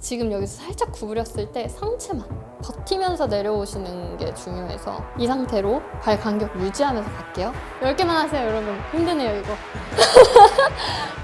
지금 여기서 살짝 구부렸을 때 상체만 버티면서 내려오시는 게 중요해서 이 상태로 발 간격 유지하면서 갈게요. 10개만 하세요, 여러분. 힘드네요, 이거.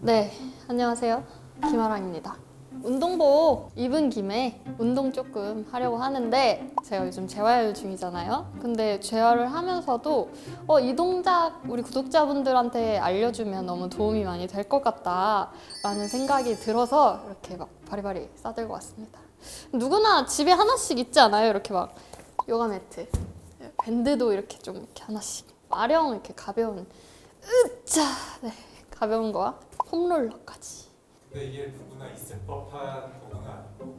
네, 안녕하세요. 김아랑입니다. 운동복 입은 김에 운동 조금 하려고 하는데 제가 요즘 재활 중이잖아요. 근데 재활을 하면서도 어, 이 동작 우리 구독자분들한테 알려주면 너무 도움이 많이 될 것 같다라는 생각이 들어서 이렇게 막 바리바리 싸들고 왔습니다. 누구나 집에 하나씩 있지 않아요? 이렇게 막 요가 매트, 밴드도 이렇게 좀 이렇게 하나씩 아령 이렇게 가벼운 으짜 네 가벼운 거와 폼롤러까지. 근데 이게 누구나 있을 법한 아니고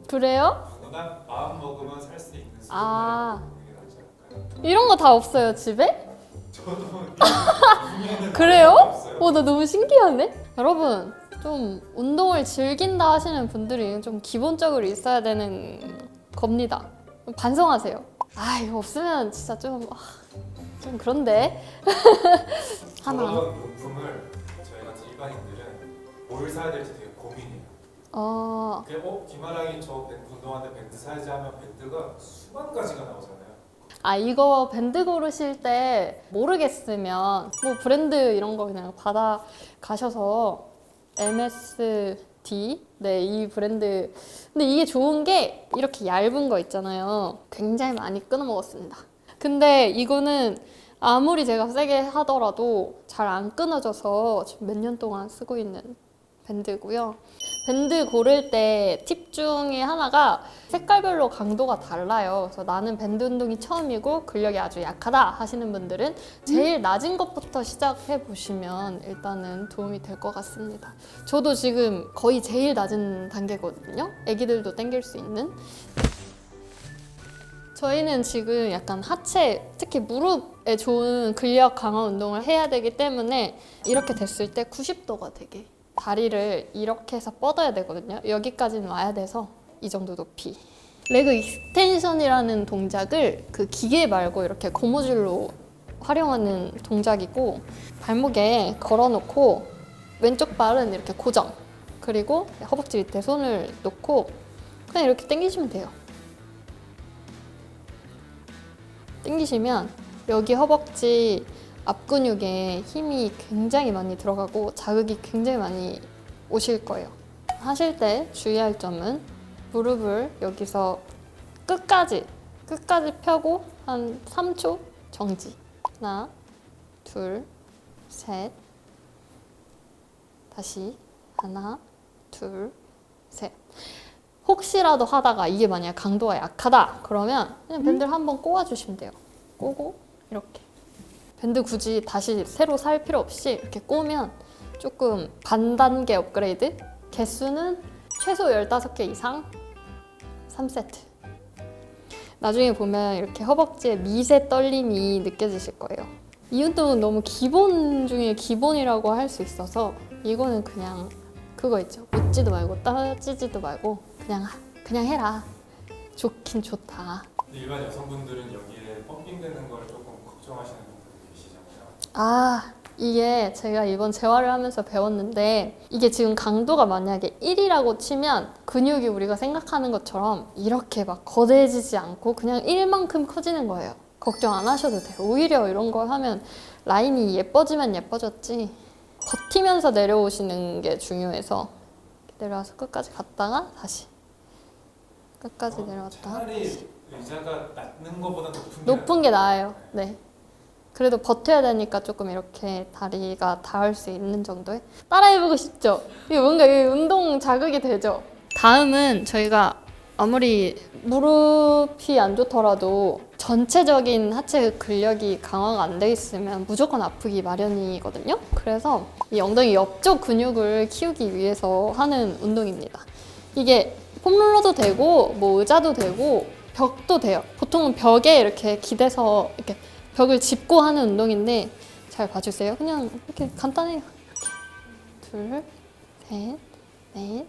그래요? 누구나 마음 먹으면 살 수 있는 아. 도구는 낫지 않을까요? 이런 거 다 없어요 집에? 저도 그래요? 없어요. 어, 나 너무 신기하네. 여러분, 좀 운동을 즐긴다 하시는 분들이 좀 기본적으로 있어야 되는 겁니다. 반성하세요. 아, 이거 없으면 진짜 좀, 아, 좀 그런데. 하나. 저런 저희 같은 일반인들은 뭘 사야 될지 되게 고민해요. 어, 그냥 어 김아랑이 저 밴드 운동하는데 밴드 사야지 하면 밴드가 수만 가지가 나오잖아요. 아, 이거 밴드 고르실 때 모르겠으면 뭐 브랜드 이런 거 그냥 받아 가셔서 MSD 네, 이 브랜드. 근데 이게 좋은 게 이렇게 얇은 거 있잖아요. 굉장히 많이 끊어 먹었습니다. 근데 이거는 아무리 제가 세게 하더라도 잘 안 끊어져서 지금 몇 년 동안 쓰고 있는 밴드고요. 밴드 고를 때 팁 중에 하나가 색깔별로 강도가 달라요. 그래서 나는 밴드 운동이 처음이고 근력이 아주 약하다 하시는 분들은 제일 낮은 것부터 시작해 보시면 일단은 도움이 될 것 같습니다. 저도 지금 거의 제일 낮은 단계거든요. 애기들도 땡길 수 있는. 저희는 지금 약간 하체, 특히 무릎에 좋은 근력 강화 운동을 해야 되기 때문에 이렇게 됐을 때 90도가 되게 다리를 이렇게 해서 뻗어야 되거든요. 여기까지는 와야 돼서 이 정도 높이. 레그 익스텐션이라는 동작을 그 기계 말고 이렇게 고무줄로 활용하는 동작이고 발목에 걸어놓고 왼쪽 발은 이렇게 고정 그리고 허벅지 밑에 손을 놓고 그냥 이렇게 당기시면 돼요. 당기시면 여기 허벅지 앞 근육에 힘이 굉장히 많이 들어가고 자극이 굉장히 많이 오실 거예요. 하실 때 주의할 점은 무릎을 여기서 끝까지 끝까지 펴고 한 3초 정지. 하나, 둘, 셋. 다시 하나, 둘, 셋. 혹시라도 하다가 이게 만약 강도가 약하다 그러면 그냥 밴드를 한번 꼬아 주시면 돼요. 꼬고 이렇게 밴드 굳이 다시 새로 살 필요 없이 이렇게 꼬면 조금 반 단계 업그레이드? 개수는 최소 15개 이상? 3세트. 나중에 보면 이렇게 허벅지에 미세 떨림이 느껴지실 거예요. 이 운동은 너무 기본 중에 기본이라고 할 수 있어서 이거는 그냥 그거 있죠. 묻지도 말고 따지지도 말고 그냥 그냥 해라. 좋긴 좋다. 일반 여성분들은 여기에 펌핑되는 걸 조금 걱정하시는 아, 이게 제가 이번 재활을 하면서 배웠는데 이게 지금 강도가 만약에 1이라고 치면 근육이 우리가 생각하는 것처럼 이렇게 막 거대해지지 않고 그냥 1만큼 커지는 거예요. 걱정 안 하셔도 돼요. 오히려 이런 거 하면 라인이 예뻐지면 예뻐졌지. 버티면서 내려오시는 게 중요해서 내려와서 끝까지 갔다가 다시 끝까지 내려왔다가 차라리 의자가 낮는 것보다 높은 게 높은 게 나아요. 네. 그래도 버텨야 되니까 조금 이렇게 다리가 닿을 수 있는 정도의 따라해보고 싶죠? 이게 뭔가 이 운동 자극이 되죠? 다음은 저희가 아무리 무릎이 안 좋더라도 전체적인 하체 근력이 강화가 안 돼 있으면 무조건 아프기 마련이거든요. 그래서 이 엉덩이 옆쪽 근육을 키우기 위해서 하는 운동입니다. 이게 폼롤러도 되고 뭐 의자도 되고 벽도 돼요. 보통은 벽에 이렇게 기대서 이렇게 벽을 짚고 하는 운동인데 잘 봐주세요. 그냥 이렇게 간단해요. 이렇게 둘, 셋, 넷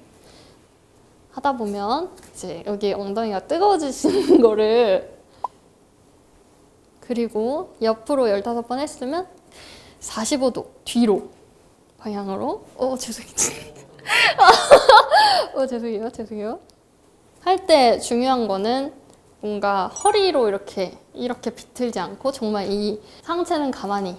하다 보면 이제 여기 엉덩이가 뜨거워지시는 거를 그리고 옆으로 15번 했으면 45도 뒤로 방향으로. 어, 죄송해요. 어, 죄송해요. 죄송해요. 할 때 중요한 거는 뭔가 허리로 이렇게 이렇게 비틀지 않고 정말 이 상체는 가만히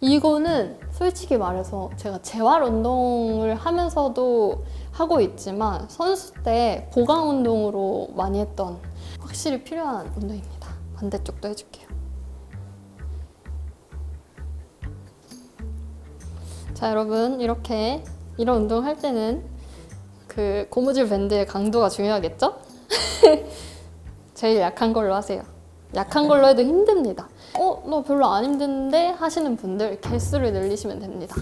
이거는 솔직히 말해서 제가 재활 운동을 하면서도 하고 있지만 선수 때 보강 운동으로 많이 했던 확실히 필요한 운동입니다. 반대쪽도 해줄게요. 자 여러분 이렇게 이런 운동 할 때는 그 고무줄 밴드의 강도가 중요하겠죠? 제일 약한 걸로 하세요. 약한 걸로 해도 힘듭니다. 어, 너 별로 안 힘든데 하시는 분들 개수를 늘리시면 됩니다.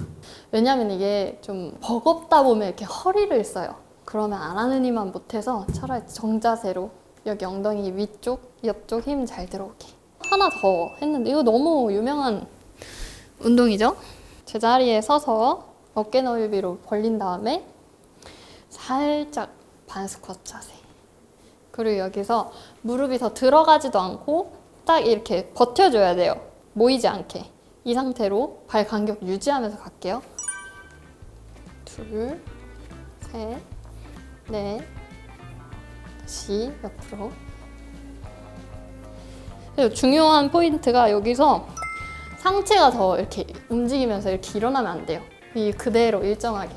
왜냐면 이게 좀 버겁다 보면 이렇게 허리를 써요. 그러면 안 하는 이만 못해서 차라리 정자세로 여기 엉덩이 위쪽, 옆쪽 힘 잘 들어오게. 하나 더 했는데 이거 너무 유명한 운동이죠? 제자리에 서서 어깨 넓이로 벌린 다음에 살짝 반스쿼트 자세. 그리고 여기서 무릎이 더 들어가지도 않고 딱 이렇게 버텨줘야 돼요. 모이지 않게. 이 상태로 발 간격 유지하면서 갈게요. 둘, 셋, 넷, 다시 옆으로. 중요한 포인트가 여기서 상체가 더 이렇게 움직이면서 이렇게 일어나면 안 돼요. 이 그대로 일정하게.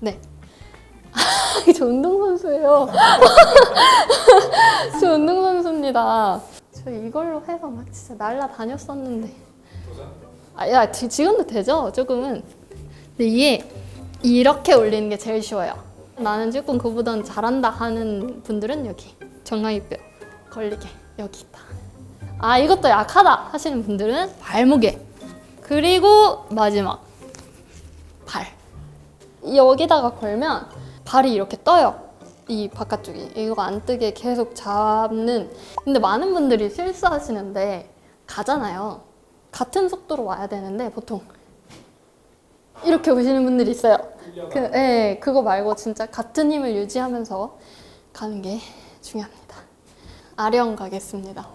네. 저 운동선수예요. 저 운동선수입니다. 저 이걸로 해서 막 진짜 날라다녔었는데. 아, 야, 지- 지금도 되죠? 조금은. 근데 이게 이렇게 올리는 게 제일 쉬워요. 나는 조금 그보단 잘한다 하는 분들은 여기 정강이뼈 걸리게 여기 있다. 아, 이것도 약하다 하시는 분들은 발목에. 그리고 마지막 발. 여기다가 걸면 발이 이렇게 떠요. 이 바깥쪽이. 이거 안 뜨게 계속 잡는. 근데 많은 분들이 실수하시는데 가잖아요. 같은 속도로 와야 되는데 보통. 이렇게 오시는 분들이 있어요. 그, 예, 그거 말고 진짜 같은 힘을 유지하면서 가는 게 중요합니다. 아령 가겠습니다.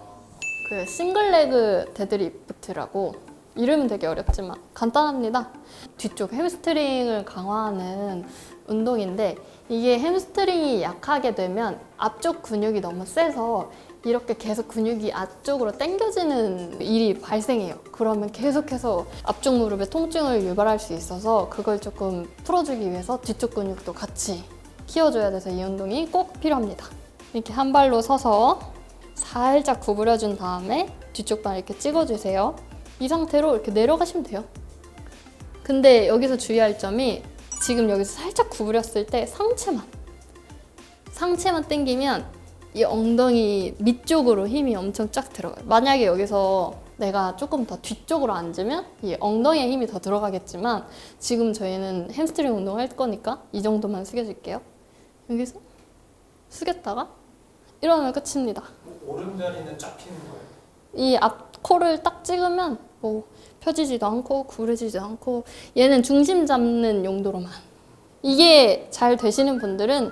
그 싱글레그 데드리프트라고 이름은 되게 어렵지만 간단합니다. 뒤쪽 햄스트링을 강화하는 운동인데 이게 햄스트링이 약하게 되면 앞쪽 근육이 너무 세서 이렇게 계속 근육이 앞쪽으로 당겨지는 일이 발생해요. 그러면 계속해서 앞쪽 무릎에 통증을 유발할 수 있어서 그걸 조금 풀어주기 위해서 뒤쪽 근육도 같이 키워줘야 돼서 이 운동이 꼭 필요합니다. 이렇게 한 발로 서서 살짝 구부려준 다음에 뒤쪽 발 이렇게 찍어주세요. 이 상태로 이렇게 내려가시면 돼요. 근데 여기서 주의할 점이 지금 여기서 살짝 구부렸을 때 상체만 상체만 당기면 이 엉덩이 밑쪽으로 힘이 엄청 쫙 들어가요. 만약에 여기서 내가 조금 더 뒤쪽으로 앉으면 이 엉덩이에 힘이 더 들어가겠지만 지금 저희는 햄스트링 운동할 거니까 이 정도만 숙여줄게요. 여기서 숙였다가 이러면 끝입니다. 오른다리는 쫙 피는 거예요. 이앞 코를 딱 찍으면 뭐 펴지지도 않고 구부러지지도 않고 얘는 중심 잡는 용도로만. 이게 잘 되시는 분들은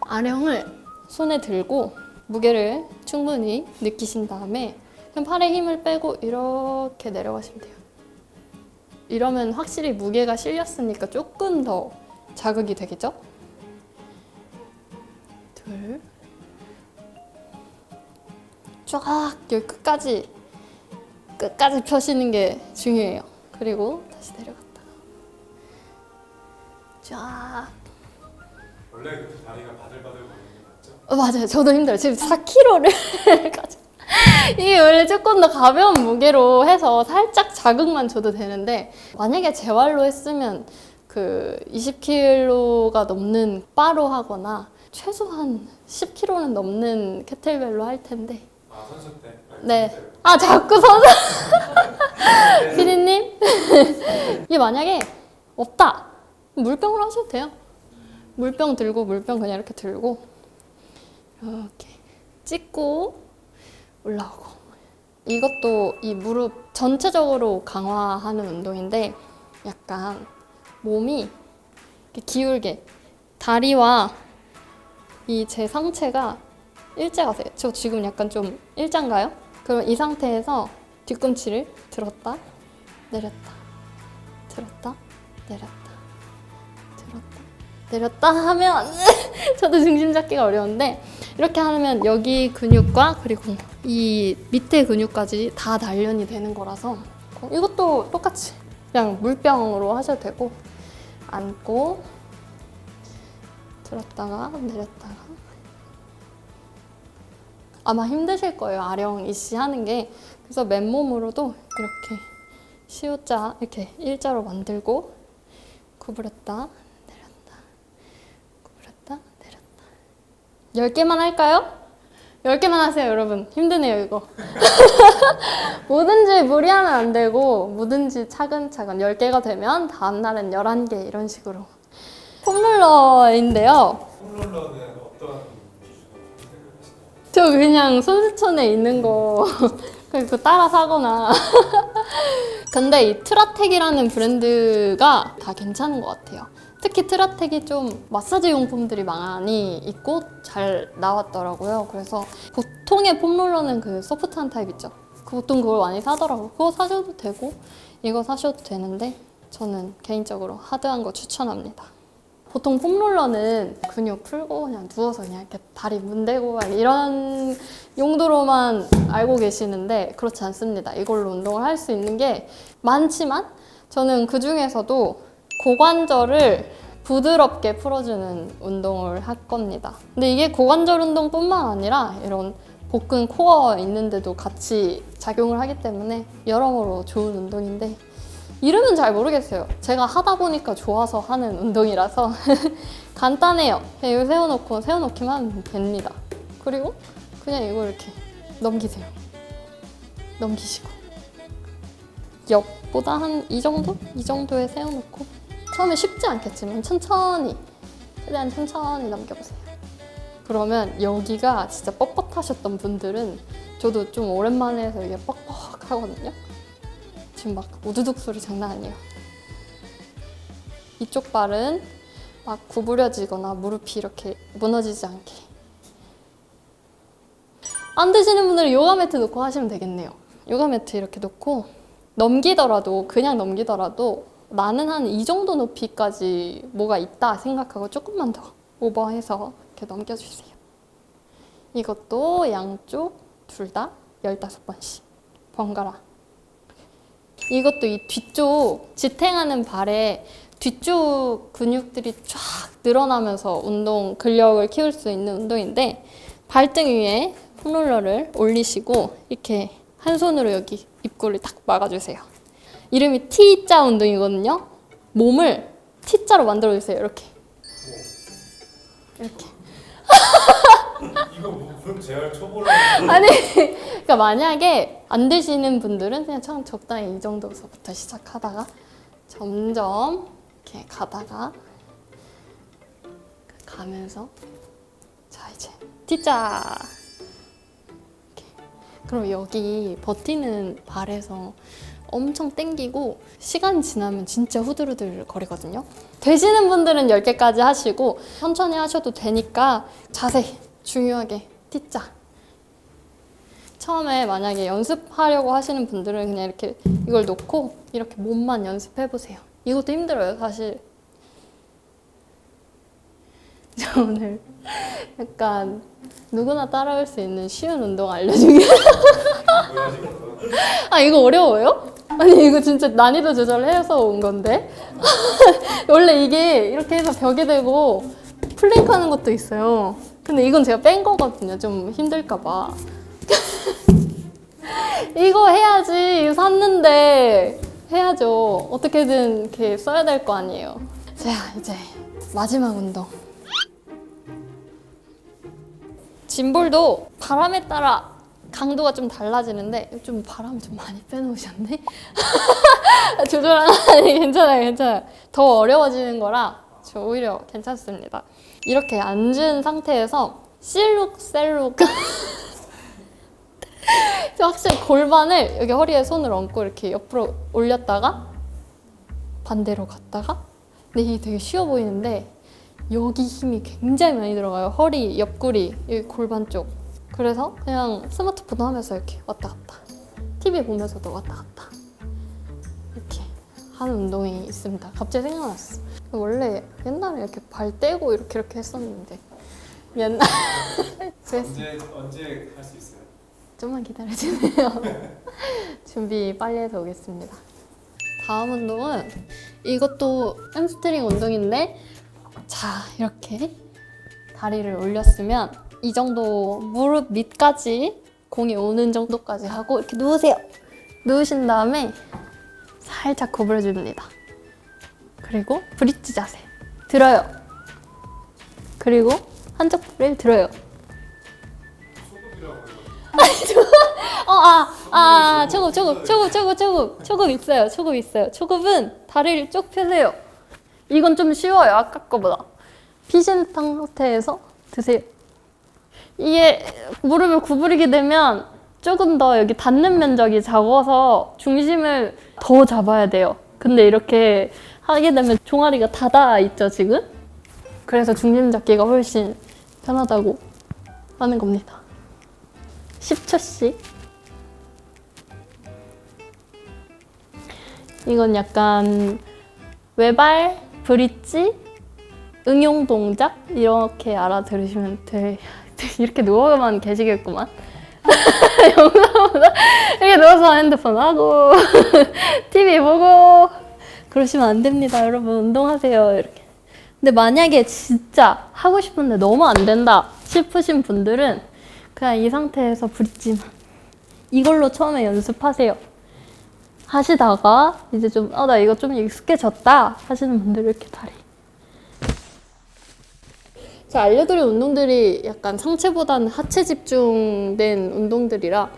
아령을 손에 들고 무게를 충분히 느끼신 다음에 그냥 팔에 힘을 빼고 이렇게 내려가시면 돼요. 이러면 확실히 무게가 실렸으니까 조금 더 자극이 되겠죠? 둘. 쫙 여기 끝까지 끝까지 펴시는 게 중요해요. 그리고 다시 내려갔다가 쫙. 원래 그 다리가 바들바들 거리는 게 맞죠? 어, 맞아요. 저도 힘들어요. 지금 4kg를 가져. 이게 원래 조금 더 가벼운 무게로 해서 살짝 자극만 줘도 되는데 만약에 재활로 했으면 그 20kg가 넘는 바로 하거나 최소한 10kg는 넘는 케틀벨로 할 텐데 아 선수 때? 네. 아 자꾸 선수 피디님 이게 만약에 없다 물병으로 하셔도 돼요 물병 들고 물병 그냥 이렇게 들고 이렇게 찍고 올라오고 이것도 이 무릎 전체적으로 강화하는 운동인데 약간 몸이 이렇게 기울게 다리와 이 제 상체가 일자가 돼요. 저 지금 약간 좀 일자인가요? 그럼 이 상태에서 뒤꿈치를 들었다 내렸다 들었다 내렸다 들었다 내렸다 하면 저도 중심 잡기가 어려운데 이렇게 하면 여기 근육과 그리고 이 밑에 근육까지 다 단련이 되는 거라서 어, 이것도 똑같이 그냥 물병으로 하셔도 되고 앉고 들었다가 내렸다가 아마 힘드실 거예요 아령 이씨 하는 게. 그래서 맨몸으로도 이렇게 시옷자 이렇게 일자로 만들고 구부렸다 내렸다 구부렸다 내렸다. 10개만 할까요? 10개만 하세요 여러분. 힘드네요 이거. 뭐든지 무리하면 안 되고 뭐든지 차근차근 10개가 되면 다음날은 11개 이런 식으로. 폼롤러인데요. 홈롤러는 저 그냥 손수천에 있는 거 그거 따라 사거나. 근데 이 트라텍이라는 브랜드가 다 괜찮은 것 같아요. 특히 트라텍이 좀 마사지 용품들이 많이 있고 잘 나왔더라고요. 그래서 보통의 폼롤러는 그 소프트한 타입 있죠? 그 보통 그걸 많이 사더라고요. 그거 사셔도 되고 이거 사셔도 되는데 저는 개인적으로 하드한 거 추천합니다 보통 폼롤러는 근육 풀고 그냥 누워서 그냥 이렇게 다리 문대고 막 이런 용도로만 알고 계시는데 그렇지 않습니다. 이걸로 운동을 할 수 있는 게 많지만 저는 그 중에서도 고관절을 부드럽게 풀어주는 운동을 할 겁니다. 근데 이게 고관절 운동뿐만 아니라 이런 복근 코어 있는데도 같이 작용을 하기 때문에 여러모로 좋은 운동인데 이름은 잘 모르겠어요. 제가 하다 보니까 좋아서 하는 운동이라서 간단해요. 그냥 이거 세워놓고 세워놓기만 됩니다. 그리고 그냥 이거 이렇게 넘기세요. 넘기시고 옆보다 한 이 정도? 이 정도에 세워놓고 처음에 쉽지 않겠지만 천천히 최대한 천천히 넘겨보세요. 그러면 여기가 진짜 뻣뻣하셨던 분들은 저도 좀 오랜만에 해서 이게 뻑뻑 하거든요. 지금 막 우두둑 소리 장난 아니에요. 이쪽 발은 막 구부려지거나 무릎이 이렇게 무너지지 않게. 안 되시는 분들은 요가 매트 놓고 하시면 되겠네요. 요가 매트 이렇게 놓고 넘기더라도 그냥 넘기더라도 나는 한 이 정도 높이까지 뭐가 있다 생각하고 조금만 더 오버해서 이렇게 넘겨주세요. 이것도 양쪽 둘 다 15번씩 번갈아 이것도 이 뒤쪽 지탱하는 발에 뒤쪽 근육들이 쫙 늘어나면서 운동 근력을 키울 수 있는 운동인데 발등 위에 폼롤러를 올리시고 이렇게 한 손으로 여기 입구를 딱 막아주세요. 이름이 T자 운동이거든요. 몸을 T자로 만들어 주세요. 이렇게 이렇게. 이거 재활 초보를 아니, 그러니까 만약에 안 되시는 분들은 그냥 처음 적당히 이 정도서부터 시작하다가 점점 이렇게 가다가 가면서 자 이제 이렇게. 그럼 여기 버티는 발에서 엄청 땡기고 시간 지나면 진짜 후들후들 거리거든요. 되시는 분들은 10개까지 하시고 천천히 하셔도 되니까 자세 중요하게 T자 처음에 만약에 연습하려고 하시는 분들은 그냥 이렇게 이걸 놓고 이렇게 몸만 연습해 보세요. 이것도 힘들어요, 사실. 저 오늘 약간 누구나 따라올 수 있는 쉬운 운동 알려주기. 아 이거 어려워요? 아니 이거 진짜 난이도 조절해서 온 건데 원래 이게 이렇게 해서 벽에 대고 플랭크 하는 것도 있어요 근데 이건 제가 뺀 거거든요 좀 힘들까봐 이거 해야지 샀는데 해야죠 어떻게든 이렇게 써야 될 거 아니에요 자 이제 마지막 운동 짐볼도 바람에 따라 강도가 좀 달라지는데 좀 바람 좀 많이 빼놓으셨네. 조절하니 괜찮아요, 괜찮아요. 더 어려워지는 거라 저 오히려 괜찮습니다. 이렇게 앉은 상태에서 실룩 셀룩. 저 확실히 골반을 여기 허리에 손을 얹고 이렇게 옆으로 올렸다가 반대로 갔다가 근데 이게 되게 쉬워 보이는데 여기 힘이 굉장히 많이 들어가요. 허리, 옆구리, 여기 골반 쪽. 그래서 그냥 스마트폰 하면서 이렇게 왔다 갔다. TV 보면서도 왔다 갔다. 이렇게 하는 운동이 있습니다. 갑자기 생각났어. 원래 옛날에 이렇게 발 떼고 이렇게 이렇게 했었는데 옛날 언제 언제 할 수 있어요? 좀만 기다려주세요. 준비 빨리 해서 오겠습니다. 다음 운동은 이것도 햄스트링 운동인데 자 이렇게 다리를 올렸으면 이 정도 무릎 밑까지 공이 오는 정도까지 하고 이렇게 누우세요. 누우신 다음에 살짝 구부려줍니다. 그리고 브릿지 자세 들어요. 그리고 한쪽 발을 들어요. 어, 아, 아, 초급, 초급, 초급, 초급, 초급, 초급 있어요. 초급 있어요. 초급은 다리를 쭉 펴세요. 이건 좀 쉬워요. 아까 거보다. 피신 상태에서 드세요. 이게 무릎을 구부리게 되면 조금 더 여기 닿는 면적이 작아서 중심을 더 잡아야 돼요. 근데 이렇게 하게 되면 종아리가 닫아 있죠, 지금? 그래서 중심 잡기가 훨씬 편하다고 하는 겁니다. 10초씩. 이건 약간 외발, 브릿지, 응용 동작 이렇게 알아들으시면 돼. 이렇게 누워만 계시겠구만. 영상보다 이렇게 누워서 핸드폰 하고 TV 보고 그러시면 안 됩니다, 여러분. 운동하세요. 이렇게. 근데 만약에 진짜 하고 싶은데 너무 안 된다 싶으신 분들은 그냥 이 상태에서 브릿지만 이걸로 처음에 연습하세요. 하시다가 이제 좀, 어, 나 이거 좀 익숙해졌다 하시는 분들 이렇게 다리. 제가 알려드린 운동들이 약간 상체보다는 하체 집중된 운동들이라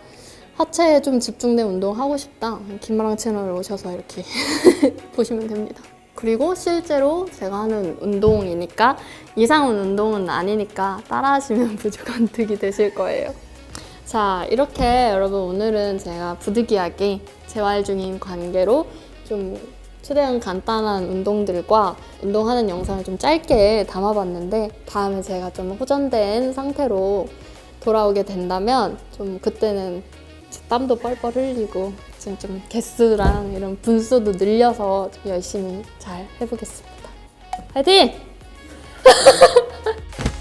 하체에 좀 집중된 운동 하고 싶다. 김마랑 채널 오셔서 이렇게 보시면 됩니다. 그리고 실제로 제가 하는 운동이니까 이상한 운동은 아니니까 따라하시면 무조건 득이 되실 거예요. 자, 이렇게 여러분 오늘은 제가 부득이하게 재활 중인 관계로 좀 최대한 간단한 운동들과 운동하는 영상을 좀 짧게 담아봤는데 다음에 제가 좀 호전된 상태로 돌아오게 된다면 좀 그때는 땀도 뻘뻘 흘리고 지금 좀 개수랑 이런 분수도 늘려서 좀 열심히 잘 해보겠습니다. 파이팅!